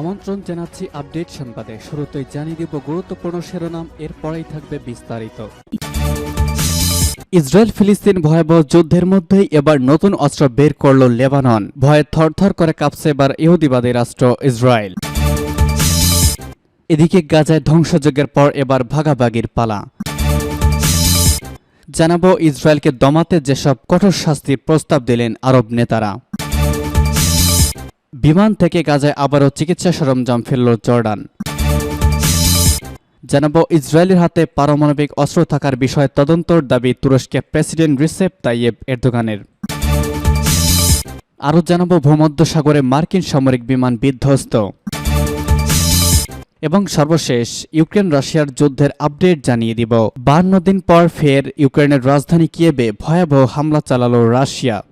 আমন্ত্রণ জানাচ্ছি আপডেট সংবাদে। শুরুতেই জানিয়ে দিব গুরুত্বপূর্ণ শিরোনাম, এরপরেই থাকবে বিস্তারিত। ইসরায়েল ফিলিস্তিন ভয়াবহ যুদ্ধের মধ্যেই এবার নতুন অস্ত্র বের করল লেবানন। ভয়ে থরথর করে কাঁপছে এবার ইহুদিবাদী রাষ্ট্র ইসরায়েল। এদিকে গাজায় ধ্বংসযজ্ঞের পর এবার ভাগাভাগির পালা। জানাব, ইসরায়েলকে দমাতে যেসব কঠোর শাস্তির প্রস্তাব দিলেন আরব নেতারা। বিমান থেকে গাজায় আবারও চিকিৎসা সরঞ্জাম ফেলল জর্ডান। জানাব, ইসরায়েলের হাতে পারমাণবিক অস্ত্র থাকার বিষয়ে তদন্তর দাবি তুরস্কের প্রেসিডেন্ট রিসেপ তাইয়েব এরদোগানের। আরও জানাব, ভূমধ্যসাগরে মার্কিন সামরিক বিমান বিধ্বস্ত। এবং সর্বশেষ, ইউক্রেন রাশিয়ার যুদ্ধের আপডেট জানিয়ে দিব। বান্ন দিন পর ফের ইউক্রেনের রাজধানী কিয়েবে ভয়াবহ হামলা চালালো রাশিয়া।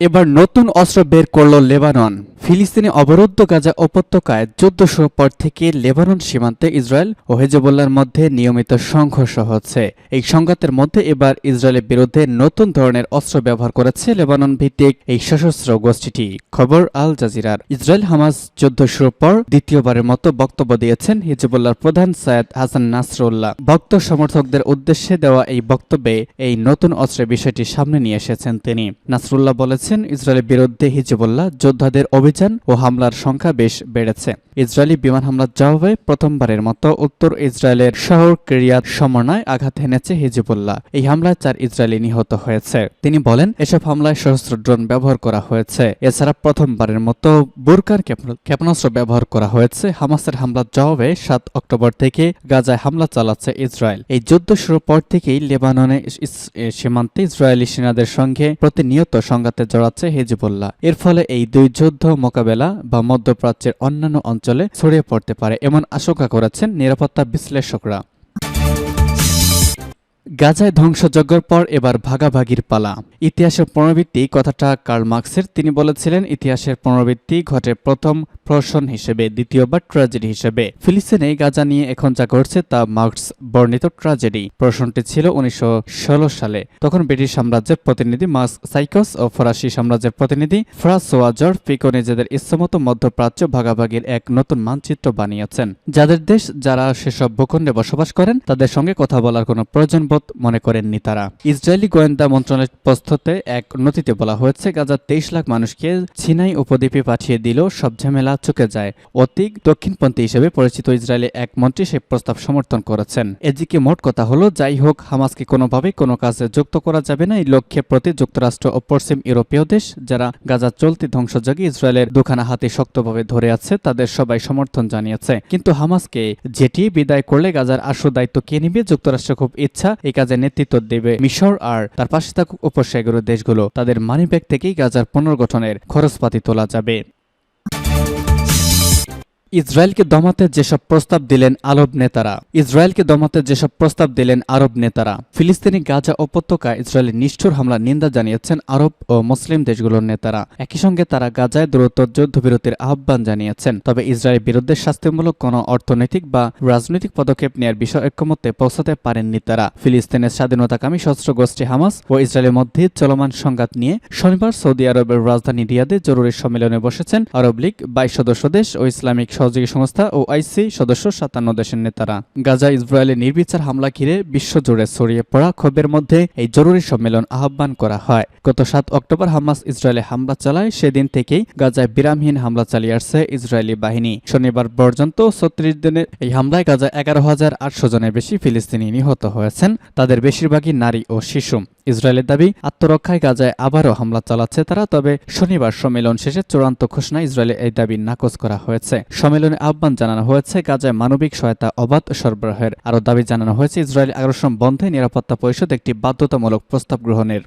এবার নতুন অস্ত্র বের করল লেবানন। ফিলিস্তিনি অবরুদ্ধ গাজা উপত্যকায় যুদ্ধ শুরুর পর থেকে লেবানন সীমান্তে ইসরায়েল ও হেজবুল্লার মধ্যে নিয়মিত সংঘর্ষ হচ্ছে। এই সংঘাতের মধ্যে এবার ইসরায়েলের বিরুদ্ধে নতুন ধরনের অস্ত্র ব্যবহার করেছে লেবানন ভিত্তিক এই সশস্ত্র গোষ্ঠীটি। খবর আল জাজিরার। ইসরায়েল হামাস যুদ্ধ শুরুর পর দ্বিতীয়বারের মতো বক্তব্য দিয়েছেন হিজবুল্লাহর প্রধান সৈয়দ হাসান নাসরুল্লাহ। ভক্ত সমর্থকদের উদ্দেশ্যে দেওয়া এই বক্তব্যে এই নতুন অস্ত্রের বিষয়টি সামনে নিয়ে এসেছেন তিনি। নাসরুল্লাহ বলেছেন ইসরায়েলের বিরুদ্ধে হিজবুল্লাহ যোদ্ধাদের অভিযান ও হামলার সংখ্যা বেশ বেড়েছে। ইসরায়েলি বিমান হামলার জবাবে প্রথমবারের মতো উত্তর ইসরায়েলের শহর ক্রিয়াত সমন্বয় আঘাত হেনেছে হিজবুল্লাহ। এই হামলায় চার ইসরায়েলি নিহত হয়েছে। তিনি বলেন, এসব হামলায় সশস্ত্র ড্রোন ব্যবহার করা হয়েছে। এছাড়া প্রথমবারের মতো বুরকার ক্ষেপণ- ক্ষেপণাস্ত্র ব্যবহার করা হয়েছে। হামাসের হামলার জবাবে সাত অক্টোবর থেকে গাজায় হামলা চালাচ্ছে ইসরায়েল। এই যুদ্ধ শুরুর পর থেকেই লেবাননে সীমান্তে ইসরায়েলি সেনাদের সঙ্গে প্রতিনিয়ত সংঘাতে জড়াচ্ছে হিজবুল্লাহ। এর ফলে এই দুই যুদ্ধ মোকাবেলা বা মধ্যপ্রাচ্যের অন্যান্য অঞ্চলে ছড়িয়ে পড়তে পারে, এমন আশঙ্কা করেছেন নিরাপত্তা বিশ্লেষকরা। গাজায় ধ্বংসযজ্ঞের পর এবার ভাগাভাগির পালা। ইতিহাসের পুনরাবৃত্তি, কথাটা কার্ল মার্কসের। তিনি বলেছিলেন, ইতিহাসের পুনরাবৃত্তি ঘটে প্রথম প্রহসন হিসেবে, দ্বিতীয়বার ট্র্যাজেডি হিসেবে। ফিলিস্তিনে গাজা নিয়ে এখন যা ঘটছে তা মার্কস বর্ণিত ট্র্যাজেডি। প্রহসনটি ছিল উনিশশো সালে। তখন ব্রিটিশ সাম্রাজ্যের প্রতিনিধি মার্কস সাইকস ও ফরাসি সাম্রাজ্যের প্রতিনিধি ফ্রাসোয়াজর পিকো নিজেদের ইচ্ছামতো মধ্যপ্রাচ্য ভাগাভাগির এক নতুন মানচিত্র বানিয়েছেন। যাদের দেশ, যারা সেসব ভূখণ্ডে বসবাস করেন, তাদের সঙ্গে কথা বলার কোনো প্রয়োজন বোধ মনে করেননি তারা। ইসরায়েলি গোয়েন্দা মন্ত্রণালয়ের প্রস্তুতে এক নথিতে বলা হয়েছে গাজার তেইশ লাখ মানুষকে ছিনাই উপদ্বীপে পাঠিয়ে দিল সব ঝামেলা চুকে যায়। অতিক দক্ষিণপন্থী হিসেবে পরিচিত ইসরায়েলি এক মন্ত্রী সে প্রস্তাব সমর্থন করেছেন। এদিকে মোট কথা হলো, যাই হোক, হামাসকে কোনোভাবেই কোনো কাজে যুক্ত করা যাবে না। এই লক্ষ্যে প্রতি যুক্তরাষ্ট্র ও পশ্চিম ইউরোপীয় দেশ, যারা গাজার চলতি ধ্বংসযোগে ইসরায়েলের দুখানা হাতে শক্তভাবে ধরে আছে, তাদের সবাই সমর্থন জানিয়েছে। কিন্তু হামাসকে যেটি বিদায় করলে গাজার আশু দায়িত্ব কে নিবে, যুক্তরাষ্ট্র খুব ইচ্ছা এই কাজে নেতৃত্ব দেবে। মিশর আর তার পাশে থাকুক উপসাগরের দেশগুলো। তাদের মানি ব্যাগ থেকেই গাজার পুনর্গঠনের খরচপাতি তোলা যাবে। ইসরায়েলকে দমাতে যেসব প্রস্তাব দিলেন আরব নেতারা, ইসরায়েলকে দমাতে যেসব প্রস্তাব দিলেন আরব নেতারা। ফিলিস্তিনি গাজা উপত্যকা ইসরায়েলের নিষ্ঠুর হামলার নিন্দা জানিয়েছেন আরব ও মুসলিম দেশগুলোর নেতারা। একই সঙ্গে তারা গাজায় দ্রুত যুদ্ধবিরতির আহ্বান জানিয়েছেন। তবে ইসরায়েলের বিরুদ্ধে শাস্তিমূলক কোনো অর্থনৈতিক বা রাজনৈতিক পদক্ষেপ নেওয়ার বিষয়ে ঐক্যমত্যে পৌঁছাতে পারেননি তারা। ফিলিস্তিনের স্বাধীনতাকামী সশস্ত্র গোষ্ঠী হামাস ও ইসরায়েলের মধ্যে চলমান সংঘাত নিয়ে শনিবার সৌদি আরবের রাজধানী রিয়াদে জরুরি সম্মেলনে বসেছেন আরব লীগ বাইশ সদস্য দেশ ও ইসলামিক সহযোগী সংস্থা ও আইসি সদস্য সাতান্ন দেশের নেতারা। গাজা ইসরায়েলের নির্বিচার হামলা ঘিরে বিশ্বজুড়ে ছড়িয়ে পড়া ক্ষোভের মধ্যে এই জরুরি সম্মেলন আহ্বান করা হয়। গত সাত অক্টোবর হামাস ইসরায়েলে হামলা চালায়, সেদিন থেকেই গাজায় বিরামহীন হামলা চালিয়ে আসছে ইসরায়েলি বাহিনী। শনিবার পর্যন্ত ছত্রিশ দিনের এই হামলায় গাজায় এগারো হাজার আটশো জনের বেশি ফিলিস্তিনি নিহত হয়েছেন। তাদের বেশিরভাগই নারী ও শিশু। ইসরায়েলের দাবি, আত্মরক্ষায় গাজায় আবারও হামলা চালাচ্ছে তারা, তবে শনিবার সম্মেলন শেষে চূড়ান্ত ঘোষণা ইসরায়েলে এই দাবি নাকচ করা হয়েছে। সম্মেলনে আহ্বান জানানো হয়েছে, গাজায় মানবিক সহায়তা অবাধ সরবরাহের আরও দাবি জানানো হয়েছে। ইসরায়েল আগ্রাসন বন্ধে নিরাপত্তা পরিষদ একটি বাধ্যতামূলক প্রস্তাব গ্রহণের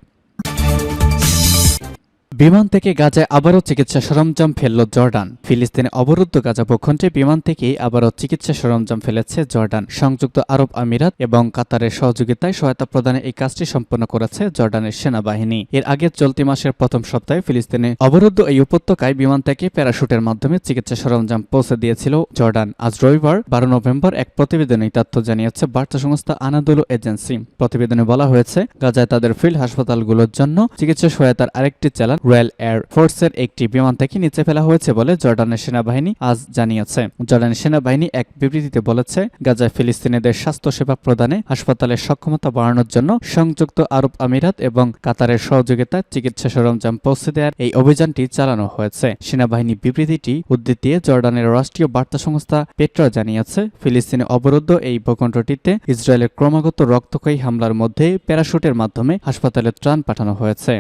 বিমান থেকে গাজায় আবারও চিকিৎসা সরঞ্জাম ফেলল জর্ডান। ফিলিস্তিনে অবরুদ্ধ গাজা ভূখণ্ডে বিমান থেকেই আবারও চিকিৎসা সরঞ্জাম ফেলেছে জর্ডান। সংযুক্ত আরব আমিরাত এবং কাতারের সহযোগিতায় সহায়তা প্রদানে এই কাজটি সম্পন্ন করেছে জর্ডানের সেনাবাহিনী। এর আগে চলতি মাসের প্রথম সপ্তাহে ফিলিস্তিনে অবরুদ্ধ এই উপত্যকায় বিমান থেকে প্যারাশুটের মাধ্যমে চিকিৎসা সরঞ্জাম পৌঁছে দিয়েছিল জর্ডান। আজ রবিবার, বারো নভেম্বর, এক প্রতিবেদনে তথ্য জানিয়েছে বার্তা সংস্থা আনাদুলু এজেন্সি। প্রতিবেদনে বলা হয়েছে, গাজায় তাদের ফিল্ড হাসপাতালগুলোর জন্য চিকিৎসা সহায়তার আরেকটি চালান রয়্যাল এয়ার ফোর্সের একটি বিমান থেকে নিচে ফেলা হয়েছে বলে জর্ডানের সেনাবাহিনী আজ জানিয়েছে। জর্ডানের সেনাবাহিনী এক বিবৃতিতে বলেছে, গাজায় ফিলিস্তিনিদের স্বাস্থ্যসেবা প্রদানে হাসপাতালের সক্ষমতা বাড়ানোর জন্য সংযুক্ত আরব আমিরাত এবং কাতারের সহযোগিতায় চিকিৎসা সরঞ্জাম পৌঁছে দেওয়ার এই অভিযানটি চালানো হয়েছে। সেনাবাহিনী বিবৃতিটি উদ্ধৃত দিয়ে জর্ডানের রাষ্ট্রীয় বার্তা সংস্থা পেট্রা জানিয়েছে, ফিলিস্তিনে অবরুদ্ধ এই ভূখণ্ডটিতে ইসরায়েলের ক্রমাগত রক্তক্ষয়ী হামলার মধ্যে প্যারাশুটের মাধ্যমে হাসপাতালে ত্রাণ পাঠানো হয়েছে।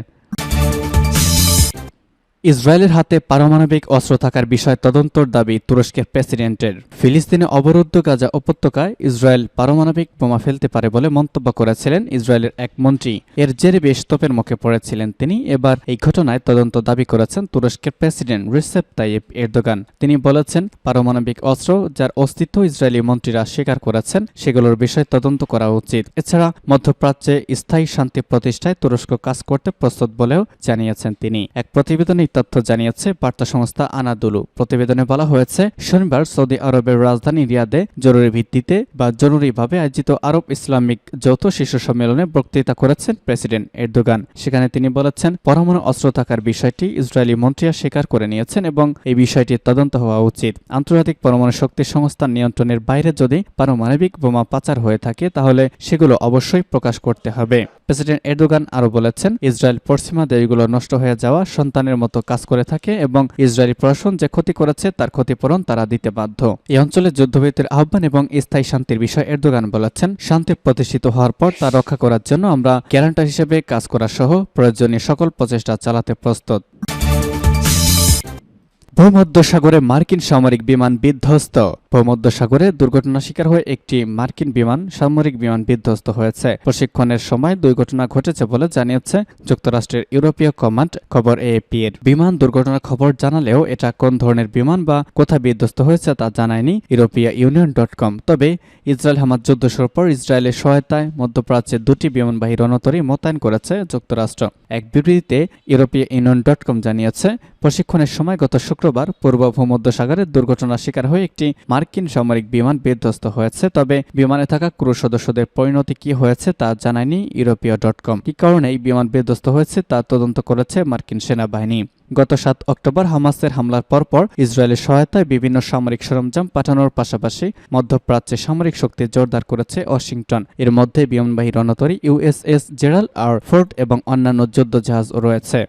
ইসরায়েলের হাতে পারমাণবিক অস্ত্র থাকার বিষয়ে তদন্তর দাবি তুরস্কের প্রেসিডেন্টের। ফিলিস্তিনে অবরুদ্ধ গাজা উপত্যকায় ইসরায়েল পারমাণবিক বোমা ফেলতে পারে বলে মন্তব্য করেছিলেন ইসরায়েলের এক মন্ত্রী। এর জেরে বেশ তোপের মুখে পড়েছিলেন তিনি। এবার এই ঘটনায় তদন্ত দাবি করেছেন তুরস্কের প্রেসিডেন্ট রিসেপ তাইয়েব এরদোগান। তিনি বলেছেন, পারমাণবিক অস্ত্র যার অস্তিত্ব ইসরায়েলি মন্ত্রীরা স্বীকার করেছেন, সেগুলোর বিষয়ে তদন্ত করা উচিত। এছাড়া মধ্যপ্রাচ্যে স্থায়ী শান্তি প্রতিষ্ঠায় তুরস্ক কাজ করতে প্রস্তুত বলেও জানিয়েছেন তিনি। এক প্রতিবেদনে তথ্য জানিয়েছে বার্তা সংস্থা আনাদুলু। প্রতিবেদনে বলা হয়েছে, শনিবার সৌদি আরবের রাজধানী রিয়াদে জরুরি ভিত্তিতে বা জরুরিভাবে আয়োজিত আরব ইসলামিক যৌথ শীর্ষ সম্মেলনে বক্তৃতা করেছেন প্রেসিডেন্ট এরদোগান। সেখানে তিনি বলেছেন, পরমাণু অস্ত্র থাকার বিষয়টি ইসরায়েলি মন্ত্রীরা স্বীকার করে নিয়েছেন এবং এই বিষয়টির তদন্ত হওয়া উচিত। আন্তর্জাতিক পরমাণু শক্তি সংস্থার নিয়ন্ত্রণের বাইরে যদি পারমাণবিক বোমা পাচার হয়ে থাকে, তাহলে সেগুলো অবশ্যই প্রকাশ করতে হবে। প্রেসিডেন্ট এরদোগান আরও বলেছেন, ইসরায়েল পশ্চিমা দেশগুলো নষ্ট হয়ে যাওয়া সন্তানের মতো কাজ করে থাকে এবং ইসরায়েলি প্রশাসন যে ক্ষতি করেছে তার ক্ষতিপূরণ তারা দিতে বাধ্য। এই অঞ্চলে যুদ্ধবিরতির আহ্বান এবং স্থায়ী শান্তির বিষয়ে এরদোগান বলেছেন। শান্তি প্রতিষ্ঠিত হওয়ার পর তা রক্ষা করার জন্য আমরা গ্যারান্টার হিসেবে কাজ করা সহ প্রয়োজনীয় সকল প্রচেষ্টা চালাতে প্রস্তুত। ভূমধ্যসাগরে মার্কিন সামরিক বিমান বিধ্বস্ত। ভূমধ্যসাগরে দুর্ঘটনা শিকার হয়ে একটি মার্কিন বিমান সামরিক বিমান বিধ্বস্ত হয়েছে। প্রশিক্ষণের সময় দুই ঘটনা ঘটেছে বলে জানিয়েছে যুক্তরাষ্ট্রের ইউরোপীয় কমান্ড খবর এএপি এর। বিমান দুর্ঘটনার খবর জানালেও এটা কোন ধরনের বিমান বা কোথায় বিধ্বস্ত হয়েছে তা জানায়নি ইউরোপীয় ইউনিয়ন ডট কম। তবে ইসরায়েল হামাজ যুদ্ধ শুরুর পর ইসরায়েলের সহায়তায় মধ্যপ্রাচ্যে দুটি বিমানবাহী রণতরী মোতায়েন করেছে যুক্তরাষ্ট্র। এক বিবৃতিতে ইউরোপীয় ইউনিয়ন ডট কম জানিয়েছে, প্রশিক্ষণের সময় গত শুক্রবার পূর্ব ভূমধ্যসাগরের দুর্ঘটনার শিকার হয়ে একটি মার্কিন সামরিক বিমান বিধ্বস্ত হয়েছে। তবে বিমানে থাকা ক্রু সদস্যদের পরিণতি কি হয়েছে তা জানায়নি ইউরোপীয় ডট কম। কি কারণে এই বিমান বিধ্বস্ত হয়েছে তা তদন্ত করেছে মার্কিন সেনাবাহিনী। গত সাত অক্টোবর হামাসের হামলার পরপর ইসরায়েলের সহায়তায় বিভিন্ন সামরিক সরঞ্জাম পাঠানোর পাশাপাশি মধ্যপ্রাচ্যে সামরিক শক্তি জোরদার করেছে ওয়াশিংটন। এর মধ্যে বিমানবাহী রণতরী ইউএসএস জেরাল আর ফোর্ট এবং অন্যান্য যুদ্ধ জাহাজ রয়েছে।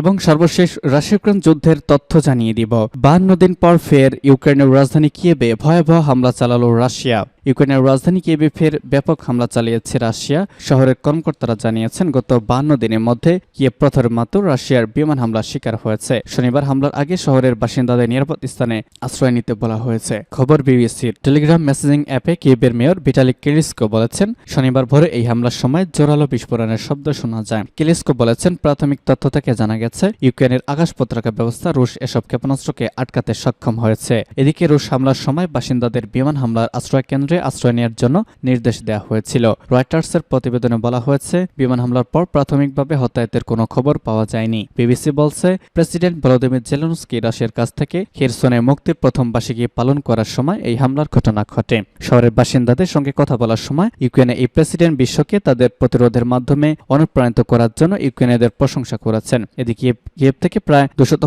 এবং সর্বশেষ রাশিয়া ইউক্রেন যুদ্ধের তথ্য জানিয়ে দিব। বান্ন দিন পর ফের ইউক্রেনের রাজধানী কিয়েবে ভয়াবহ হামলা চালালো রাশিয়া। ইউক্রেনের রাজধানী কিয়েবে ফের ব্যাপক হামলা চালিয়েছে রাশিয়া, শহরের কর্মকর্তারা জানিয়েছেন, গত বান্ন দিনের মধ্যে কিয়েব প্রথম মাত্র রাশিয়ার বিমান হামলার শিকার হয়েছে। শনিবার হামলার আগে শহরের বাসিন্দাদের নিরাপদ স্থানে আশ্রয় নিতে বলা হয়েছে। খবর বিবিসির টেলিগ্রাম মেসেজিং অ্যাপে কিয়েবের মেয়র ভিটালি কিরিস্কো বলেছেন, শনিবার ভোরে এই হামলার সময় জোরালো বিস্ফোরণের শব্দ শোনা যায়। কিলিস্কো বলেছেন, প্রাথমিক তথ্য থেকে জানা গেছে ইউক্রেনের আকাশ পতাকা ব্যবস্থা রুশ এসব ক্ষেপণাস্ত্রকে আটকাতে সক্ষম হয়েছে। এদিকে রুশ হামলার সময় বাসিন্দাদের বিমান হামলার আশ্রয় কেন্দ্রে আশ্রয় নেওয়ার জন্য নির্দেশ দেওয়া হয়েছিল। রয়টার্সের প্রতিবেদনে বলা হয়েছে, বিমান হামলার পর প্রাথমিকভাবে হতাহতের কোনো খবর পাওয়া যায়নি। বিবিসি বলছে, প্রেসিডেন্ট ভলোদিমির জেলেনস্কি রাশিয়ার কাছ থেকে খেরসনে মুক্তির প্রথম বার্ষিকী পালন করার সময় এই হামলার ঘটনা ঘটে। শহরের বাসিন্দাদের সঙ্গে কথা বলার সময় ইউক্রেনে এই প্রেসিডেন্ট বিশ্বকে তাদের প্রতিরোধের মাধ্যমে অনুপ্রাণিত করার জন্য ইউক্রেনেদের প্রশংসা করেছেন। এদিকে কিয়েভ থেকে প্রায় দুশত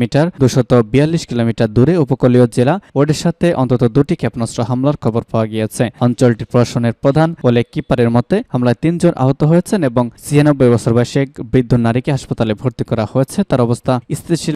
মিটার, দুশত কিলোমিটার দূরে উপকূলীয় জেলা ওডেসাতে অন্তত দুটি ক্ষেপণাস্ত্র হামলার খবর পাওয়া গিয়েছে। অঞ্চলটি প্রশাসনের প্রধান ওলে কিপারের মতে, হামলায় তিনজন আহত হয়েছেন এবং ছিয়ানব্বই বছর বয়সী বৃদ্ধ নারীকে হাসপাতালে ভর্তি করা হয়েছে। তার অবস্থা স্থিতিশীল